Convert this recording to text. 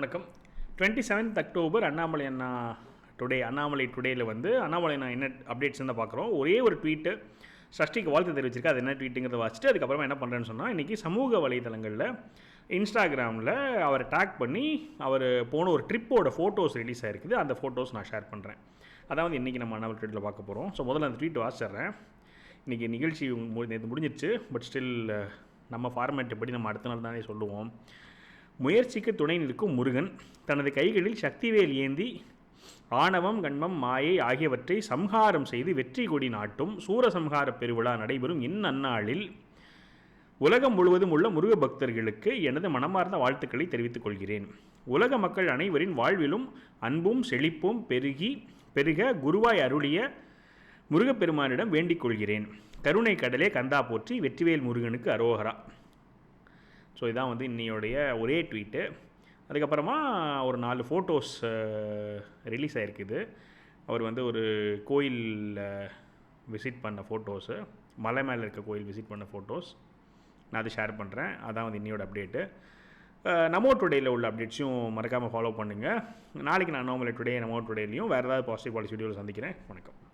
வணக்கம். Twenty seventh October Annamalai அண்ணா today Annamalai டுடேயில் வந்து அண்ணாமலை அண்ணா என்ன அப்டேட்ஸ் தான் பார்க்குறோம். ஒரே ஒரு ட்வீட்டு சஷ்டிக்கு வாழ்த்து தெரிவிச்சிருக்கு. அது என்ன ட்வீட்டுங்கிறத வச்சுட்டு அதுக்கப்புறமா என்ன பண்ணுறேன்னு சொன்னால் இன்றைக்கி சமூக வலைதளங்களில் இன்ஸ்டாகிராமில் அவரை டேக் பண்ணி அவர் போன ஒரு ட்ரிப்போட ஃபோட்டோஸ் ரிலீஸ் ஆகிருக்குது அந்த ஃபோட்டோஸ் நான் ஷேர் பண்ணுறேன் அதாவது இன்றைக்கி நம்ம அண்ணாமலை ட்வீட்டில் பார்க்க போகிறோம் ஸோ முதல்ல அந்த ட்வீட் வாசிடுறேன் இன்றைக்கி நிகழ்ச்சி மு- முடிஞ்சிருச்சு. பட் ஸ்டில் நம்ம ஃபார்மேட் படி நம்ம அடுத்த நாள் தானே சொல்லுவோம். முயற்சிக்கு துணை நிற்கும் முருகன் தனது கைகளில் சக்திவேல் ஏந்தி ஆணவம் கண்மம் மாயை ஆகியவற்றை சம்ஹாரம் செய்து வெற்றி கொடி நாட்டும் சூரசம்ஹார பெருவிழா நடைபெறும் இந்நன்னாளில் உலகம் முழுவதும் உள்ள முருக பக்தர்களுக்கு எனது மனமார்ந்த வாழ்த்துக்களை தெரிவித்துக் கொள்கிறேன். உலக மக்கள் அனைவரின் வாழ்விலும் அன்பும் செழிப்பும் பெருகி பெருக குருவாய் அருளிய முருகப்பெருமானிடம் வேண்டிக் கொள்கிறேன். கருணை கடலே கந்தா போற்றி வெற்றிவேல் முருகனுக்கு அரோகரா. ஸோ இதான் வந்து இன்னையோடைய ஒரே ட்வீட்டு அதுக்கப்புறமா ஒரு நாலு ஃபோட்டோஸ் ரிலீஸ் ஆகிருக்குது அவர் வந்து ஒரு கோயிலில் விசிட் பண்ண ஃபோட்டோஸு மலை மேலே இருக்க கோயில் விசிட் பண்ண ஃபோட்டோஸ் நான் அதை ஷேர் பண்ணுறேன் அதான் வந்து இன்னையோட அப்டேட்டு நமோ டுடேயில் உள்ள அப்டேட்ஸையும் மறக்காமல் ஃபாலோ பண்ணுங்கள் நாளைக்கு நான் நோமலை டுடே நமோ டுடேலையும் வேறு ஏதாவது பாசிட்டிவ் பாலிசி வீடியோவில் சந்திக்கிறேன். வணக்கம்.